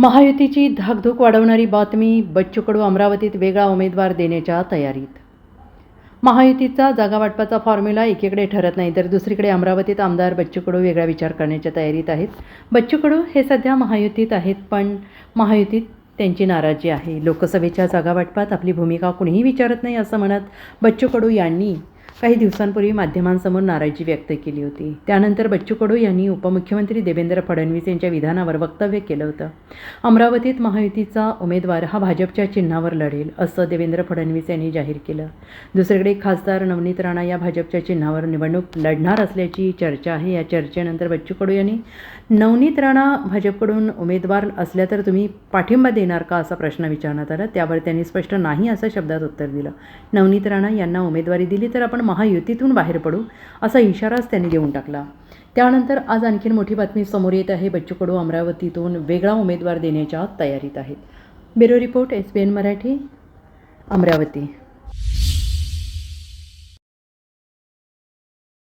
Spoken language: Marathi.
महायुतीची धाकधूक वाढवणारी बातमी बच्चू कडू अमरावतीत वेगळा उमेदवार देण्याच्या तयारीत. महायुतीचा जागावाटपाचा फॉर्म्युला एकीकडे ठरत नाही तर दुसरीकडे अमरावतीत आमदार बच्चू कडू वेगळा विचार करण्याच्या तयारीत आहेत. बच्चू कडू हे सध्या महायुतीत आहेत पण महायुतीत त्यांची नाराजी आहे. लोकसभेच्या जागावाटपात आपली भूमिका कुणीही विचारत नाही असं म्हणत बच्चू कडू यांनी काही दिवसांपूर्वी माध्यमांसमोर नाराजी व्यक्त केली होती. त्यानंतर बच्चू कडू यांनी उपमुख्यमंत्री देवेंद्र फडणवीस यांच्या विधानावर वक्तव्य केलं होतं. अमरावतीत महायुतीचा उमेदवार हा भाजपच्या चिन्हावर लढेल असं देवेंद्र फडणवीस यांनी जाहीर केलं. दुसरीकडे खासदार नवनीत राणा या भाजपच्या चिन्हावर निवडणूक लढणार असल्याची चर्चा आहे. या चर्चेनंतर बच्चू कडू यांनी नवनीत राणा भाजपकडून उमेदवार असल्या तर तुम्ही पाठिंबा देणार का? असा प्रश्न विचारण्यात आला. त्यावर त्यांनी स्पष्ट नाही असं शब्दात उत्तर दिलं. नवनीत राणा यांना उमेदवारी दिली तर आपण महायुतीतून बाहेर पडू असा इशाराच त्यांनी देऊन टाकला. त्यानंतर आज आणखीन मोठी बातमी समोर येत आहे. बच्चू कडू अमरावतीतून वेगळा उमेदवार देण्याच्या तयारीत आहेत. Bureau report S B N Marathi Amravati.